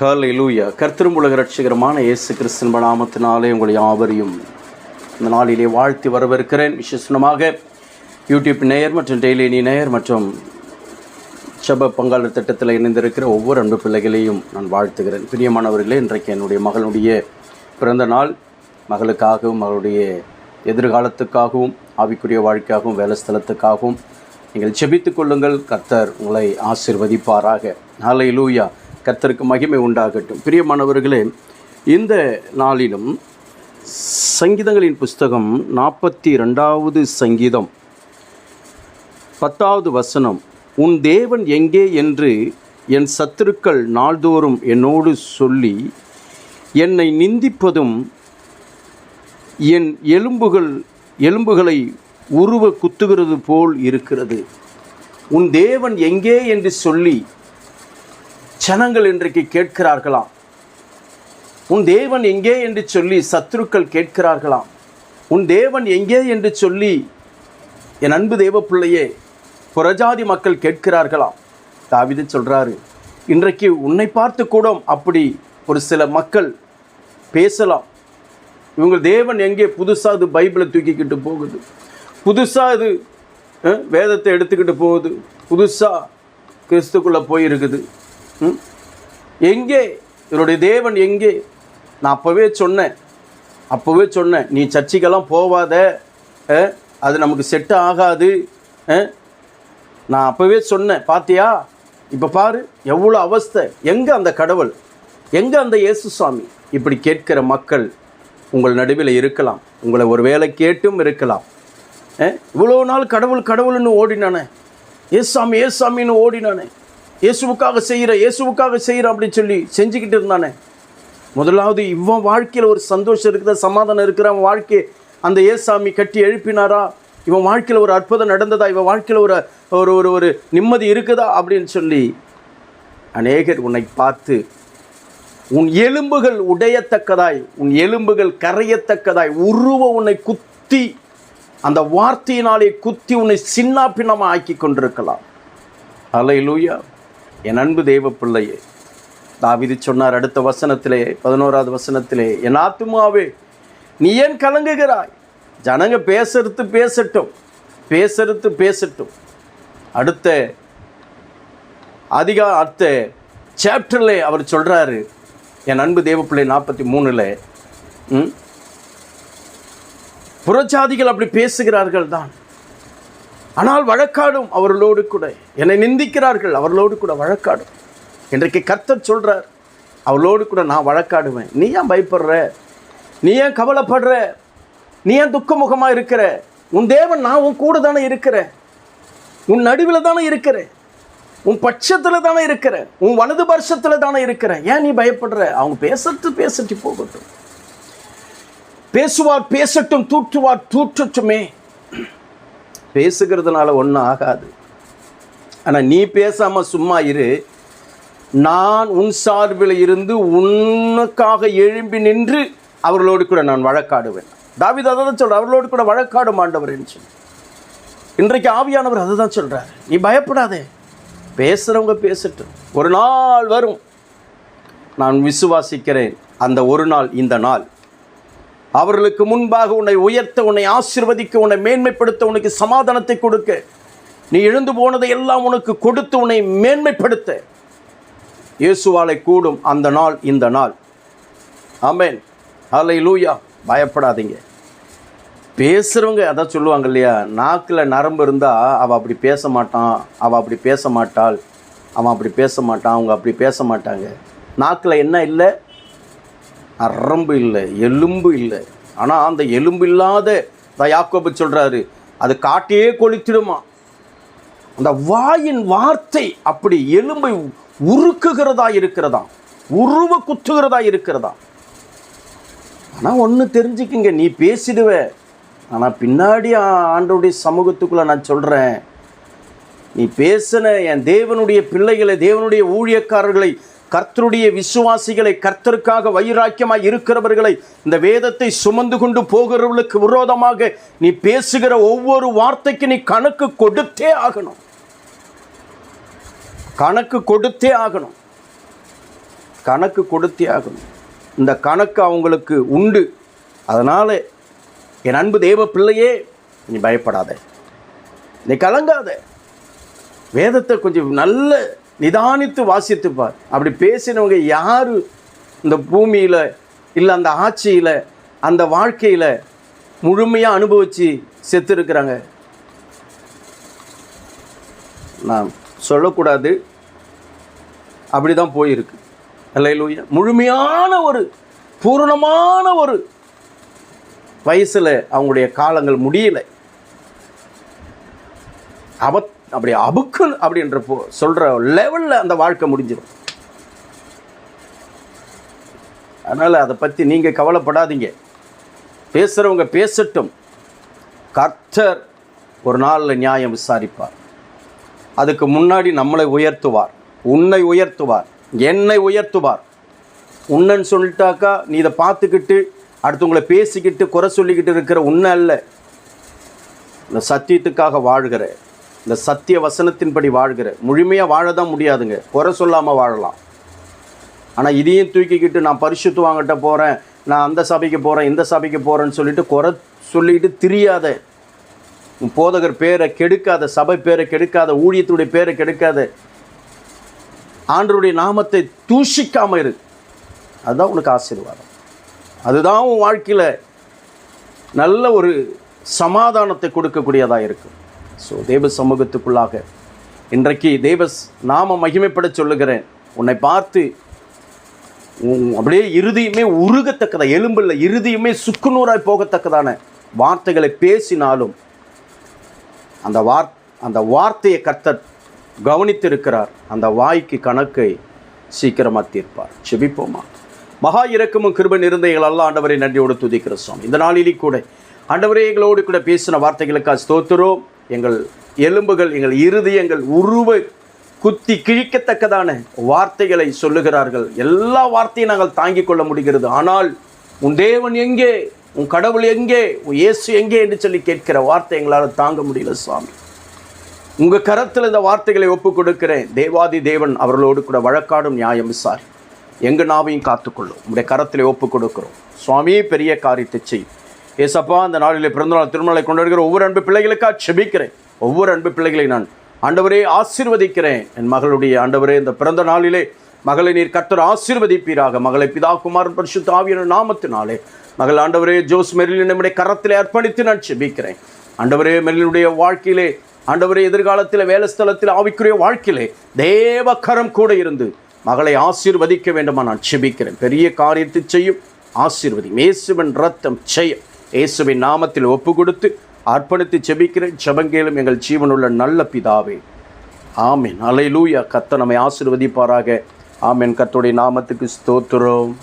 ஹalleluya கர்த்தரும் உலக ரட்சிகரமான இயேசு கிறிஸ்தன் நாமத்தினாலே உங்களை யாவரையும் இந்த நாளிலே வாழ்த்தி வரவிருக்கிறேன் விசேஷமாக யூடியூப் நேயர் மற்றும் டெய்லி நீ நேயர் மற்றும் செப பங்காளர் திட்டத்தில் இணைந்திருக்கிற ஒவ்வொரு அன்பு பிள்ளைகளையும் நான் வாழ்த்துகிறேன். பிரியமானவர்களே இன்றைக்கு என்னுடைய மகளுடைய பிறந்த நாள். மகளுக்காகவும் மகளுடைய எதிர்காலத்துக்காகவும் ஆவிக்குரிய வாழ்க்கையாகவும் வேலை ஸ்தலத்துக்காகவும் நீங்கள் செபித்துக் கொள்ளுங்கள். கர்த்தர் உங்களை ஆசிர்வதிப்பாராக. நாளை லூயா கர்த்தருக்கு மகிமை உண்டாகட்டும். பிரியமானவர்களே இந்த நாளிலும் சங்கீதங்களின் புஸ்தகம் நாற்பத்தி ரெண்டாவது சங்கீதம் பத்தாவது வசனம் உன் தேவன் எங்கே என்று என் சத்துருக்கள் நாள்தோறும் என்னோடு சொல்லி என்னை நிந்திப்பதும் என் எலும்புகள் எலும்புகளை உருவ குத்துகிறது போல் இருக்கிறது. உன் தேவன் எங்கே என்று சொல்லி ஜனங்கள் இன்றைக்கு கேட்கிறார்களாம். உன் தேவன் எங்கே என்று சொல்லி சத்துருக்கள் கேட்கிறார்களாம். உன் தேவன் எங்கே என்று சொல்லி என் அன்பு தேவ பிள்ளையே புறஜாதி மக்கள் கேட்கிறார்களாம். தாவிது சொல்கிறாரு இன்றைக்கு உன்னை பார்த்து கூட அப்படி ஒரு சில மக்கள் பேசலாம். இவங்க தேவன் எங்கே புதுசாக இது பைபிளை தூக்கிக்கிட்டு போகுது? புதுசாக இது வேதத்தை எடுத்துக்கிட்டு போகுது? புதுசாக கிறிஸ்துக்குள்ளே போயிருக்குது? எங்கே? இவருடைய தேவன் எங்கே? நான் அப்போவே சொன்னேன். அப்போவே சொன்னேன். நீ சர்ச்சைக்கெல்லாம் போவாத. அது நமக்கு செட் ஆகாது. நான் அப்போவே சொன்னேன். பார்த்தியா? இப்போ பாரு எவ்வளோ அவஸ்தை. எங்கே அந்த கடவுள்? எங்கே அந்த இயேசு சுவாமி இப்படி கேட்கிற மக்கள் உங்கள் நடுவில் இருக்கலாம். உங்களை ஒரு வேலை கேட்டும் இருக்கலாம். இவ்வளோ நாள் கடவுள் கடவுள்னு ஓடினானே. ஏசாமி ஏசாமின்னு ஓடினானே. இயேசுவுக்காக செய்கிற இயேசுவுக்காக செய்கிறேன் அப்படின்னு சொல்லி செஞ்சுக்கிட்டு இருந்தானே. முதலாவது இவன் வாழ்க்கையில் ஒரு சந்தோஷம் இருக்குதா சமாதானம் இருக்கிற அவன் வாழ்க்கையை அந்த ஏசாமி கட்டி எழுப்பினாரா? இவன் வாழ்க்கையில் ஒரு அற்புதம் நடந்ததா? இவன் வாழ்க்கையில் ஒரு ஒரு ஒரு ஒரு நிம்மதி இருக்குதா? அப்படின்னு சொல்லி அநேகர் உன்னை பார்த்து உன் எலும்புகள் உடையத்தக்கதாய் உன் எலும்புகள் கரையத்தக்கதாய் உருவ உன்னை குத்தி அந்த வார்த்தையினாலே குத்தி உன்னை சின்னாப்பின்னமாக ஆக்கி கொண்டிருக்கலாம். அலையிலூயா என் அன்பு தேவப்பிள்ளையே பிள்ளையே தாவிது சொன்னார் அடுத்த வசனத்திலே பதினோராவது வசனத்திலே என் ஆத்துமாவே நீ ஏன் கலங்குகிறாய்? ஜனங்க பேசறது பேசட்டும் பேசறது பேசட்டும். அடுத்த அதிகா அடுத்த சாப்டரில் அவர் சொல்கிறாரு என் அன்பு தேவப்பிள்ளை நாற்பத்தி மூணில் ம் புறஜாதிகள் அப்படி பேசுகிறார்கள் தான் ஆனால் வழக்காடும் அவர்களோடு கூட. என்னை நிந்திக்கிறார்கள் அவர்களோடு கூட வழக்காடும். இன்றைக்கு கர்த்தர் சொல்கிறார் அவளோடு கூட நான் வழக்காடுவேன். நீ ஏன் பயப்படுற? நீ ஏன் கவலைப்படுற? நீ ஏன் துக்கமுகமாக இருக்கிற? உன் தேவன் நான் உன் கூட தானே இருக்கிறேன் உன் நடுவில் தானே இருக்கிறேன் உன் பட்சத்தில் தானே இருக்கிறேன் உன் வலது பட்சத்தில் தானே இருக்கிறேன் ஏன் நீ பயப்படுற? அவங்க பேசட்டு பேசட்டு போகட்டும். பேசுவார் பேசட்டும் தூற்றுவார் தூற்றட்டுமே. பேசுகிறதுனால ஒன்றும் ஆகாது. ஆனால் நீ பேசாமல் சும்மா இரு. நான் உன் சார்பில் இருந்து உனக்காக எழும்பி நின்று அவர்களோடு கூட நான் வழக்காடுவேன். தாவித அதை தான் சொல்கிறார் அவர்களோடு கூட வழக்காடும் ஆண்டவர் என்று இன்றைக்கு ஆவியானவர் அதை தான் சொல்கிறார் நீ பயப்படாதே. பேசுகிறவங்க பேசட்டும். ஒரு நாள் வரும். நான் விசுவாசிக்கிறேன். அந்த ஒரு நாள் இந்த நாள். அவர்களுக்கு முன்பாக உன்னை உயர்த்த உன்னை ஆசிர்வதிக்க உன்னை மேன்மைப்படுத்த உனக்கு சமாதானத்தை கொடுக்க. நீ எழுந்து போனதை எல்லாம் உனக்கு கொடுத்து உன்னை மேன்மைப்படுத்த. இயேசுவாலை கூடும் அந்த நாள் இந்த நாள். ஆமேன். அலை லூயா பயப்படாதீங்க. பேசுகிறவங்க அதான் சொல்லுவாங்க இல்லையா நாக்கில் நரம்பு இருந்தால் அவள் அப்படி பேச மாட்டான் அவள் அப்படி பேச மாட்டாள் அவன் அப்படி பேச மாட்டான் அவங்க அப்படி பேச மாட்டாங்க. நாக்கில் என்ன இல்லை? நரம்பு இல்லை எலும்பு இல்லை. ஆனால் அந்த எலும்பு இல்லாத தான் யாக்கோபு சொல்கிறாரு அது காட்டையே கொளுத்திடுமா? அந்த வாயின் வார்த்தை அப்படி எலும்பை உருக்குகிறதா இருக்கிறதா? உருவ குத்துகிறதா இருக்கிறதா? ஆனால் ஒன்று தெரிஞ்சுக்குங்க நீ பேசிடுவ. ஆனால் பின்னாடி ஆண்டோடைய சமூகத்துக்குள்ளே நான் சொல்கிறேன் நீ பேசின என் தேவனுடைய பிள்ளைகளை தேவனுடைய ஊழியக்காரர்களை கர்த்தருடைய விசுவாசிகளை கர்த்தருக்காக வைராக்கியமாய் இருக்கிறவர்களை இந்த வேதத்தை சுமந்து கொண்டு போகிறவர்களுக்கு விரோதமாக நீ பேசுகிற ஒவ்வொரு வார்த்தைக்கு நீ கணக்கு கொடுத்தே ஆகணும். கணக்கு கொடுத்தே ஆகணும். கணக்கு கொடுத்தே ஆகணும். இந்த கணக்கு அவங்களுக்கு உண்டு. அதனால் என் அன்பு தேவ பிள்ளையே நீ பயப்படாத. நீ கலங்காத. வேதத்தை கொஞ்சம் நல்ல நிதானித்து வாசித்துப்பார். அப்படி பேசினவங்க யார் இந்த பூமியில் இல்லை அந்த ஆட்சியில் அந்த வாழ்க்கையில் முழுமையாக அனுபவித்து செத்து இருக்கிறாங்க நான் சொல்லக்கூடாது. அப்படி தான் போயிருக்கு. அல்லையிலூயா முழுமையான ஒரு பூரணமான ஒரு வயசில் அவங்களுடைய காலங்கள் முடியலை. அவத் அப்படி அபுக்கு அப்படின்ற சொல்கிற லெவலில் அந்த வாழ்க்கை முடிஞ்சிடும் அதனால் அதை பற்றி நீங்கள் கவலைப்படாதீங்க. பேசுகிறவங்க பேசட்டும். கர்த்தர் ஒரு நாளில் நியாயம் விசாரிப்பார். அதுக்கு முன்னாடி நம்மளை உயர்த்துவார். உன்னை உயர்த்துவார். என்னை உயர்த்துவார். உன்னன்னு சொல்லிட்டாக்கா நீ இதை பார்த்துக்கிட்டு அடுத்தவங்களை பேசிக்கிட்டு குறை சொல்லிக்கிட்டு இருக்கிற உன்னை அல்ல. இந்த சத்தியத்துக்காக வாழ்கிற இந்த சத்திய வசனத்தின்படி வாழ்கிற. முழுமையாக வாழ தான் முடியாதுங்க. குறை சொல்லாமல் வாழலாம். ஆனால் இதையும் தூக்கிக்கிட்டு நான் பரிசுத்துவாங்கிட்ட போகிறேன் நான் அந்த சபைக்கு போகிறேன் இந்த சபைக்கு போகிறேன்னு சொல்லிட்டு குறை சொல்லிட்டு திரியாத. போதகர் பேரை கெடுக்காத சபை பேரை கெடுக்காத ஊழியத்துடைய பேரை கெடுக்காத. ஆண்டருடைய நாமத்தை தூஷிக்காமல் இரு. அதுதான் உனக்கு ஆசீர்வாதம். அதுதான் உன் வாழ்க்கையில் நல்ல ஒரு சமாதானத்தை கொடுக்கக்கூடியதாக இருக்கும். ஸோ தேவ சமூகத்துக்குள்ளாக இன்றைக்கு தேவஸ் நாம மகிமைப்பட சொல்லுகிறேன். உன்னை பார்த்து உன் அப்படியே இறுதியுமே உருகத்தக்கதா எலும்பில் இறுதியுமே சுக்குநூறாய் போகத்தக்கதான வார்த்தைகளை பேசினாலும் அந்த வார் அந்த வார்த்தையை கர்த்தர் கவனித்திருக்கிறார். அந்த வாய்க்கு கணக்கை சீக்கிரமாக தீர்ப்பார். செபிப்போமா? மகா இறக்கமும் கிருபன் இருந்த எங்களெல்லாம் ஆண்டவரை நன்றியோடு துதிக்கிற சுவாமி இந்த நாளிலே கூட ஆண்டவரே எங்களோடு கூட பேசின வார்த்தைகளுக்காக ஸ்தோத்திரோம். எங்கள் எலும்புகள் எங்கள் இருதயங்கள் உருவ குத்தி கிழிக்கத்தக்கதான வார்த்தைகளை சொல்லுகிறார்கள். எல்லா வார்த்தையும் நாங்கள் தாங்கிக் கொள்ள முடிகிறது. ஆனால் உன் தேவன் எங்கே? உன் கடவுள் எங்கே? உன் இயேசு எங்கே? என்று சொல்லி கேட்கிற வார்த்தை எங்களால் தாங்க முடியல சுவாமி உங்கள் கரத்தில் இந்த வார்த்தைகளை ஒப்புக் கொடுக்கிறேன். தேவாதி தேவன் அவர்களோடு கூட வழக்காடும் நியாயம் விசாரி எங்கள் நாவையும் காத்துக்கொள்ளும். உங்களுடைய கரத்தில் ஒப்புக் கொடுக்கிறோம். சுவாமி பெரிய காரியத்தை செய்யும் ஏசப்பா அந்த நாளிலே பிறந்தநாள் திருமணலை கொண்டாடுகிற ஒவ்வொரு அன்பு பிள்ளைகளுக்காக செபிக்கிறேன். ஒவ்வொரு அன்பு பிள்ளைகளை நான் ஆண்டவரே ஆசீர்வதிக்கிறேன். என் மகளுடைய ஆண்டவரே இந்த பிறந்த நாளிலே மகளை நீர் கர்த்தர் ஆசீர்வதிப்பீராக. மகளை பிதா குமாரன் பரிசுத்த ஆவியான நாமத்தினாலே. மகள் ஆண்டவரே ஜோஸ் மெரிலின் நம்முடைய கரத்திலே அர்ப்பணித்து நான் செபிக்கிறேன். ஆண்டவரே மெரிலினுடைய வாழ்க்கையிலே ஆண்டவரே எதிர்காலத்தில் வேலை ஸ்தலத்தில் ஆவிக்குரிய வாழ்க்கையிலே தேவ கரம் கூட இருந்து மகளை ஆசீர்வதிக்க வேண்டுமா நான் செபிக்கிறேன். பெரிய காரியத்தை செய்யும் ஆசீர்வதி. மேசுவன் ரத்தம் செய்யும் இயேசுவின் நாமத்தில் ஒப்பு கொடுத்து அர்ப்பணித்து செபிக்கிறேன். செபங்கேலும் எங்கள் ஜீவனுள்ள நல்ல பிதாவே. ஆமென். அலையிலூயா. கத்த நம்மை ஆசிர்வதிப்பாராக. ஆமென். கத்தோடைய நாமத்துக்கு ஸ்தோத்திரம்.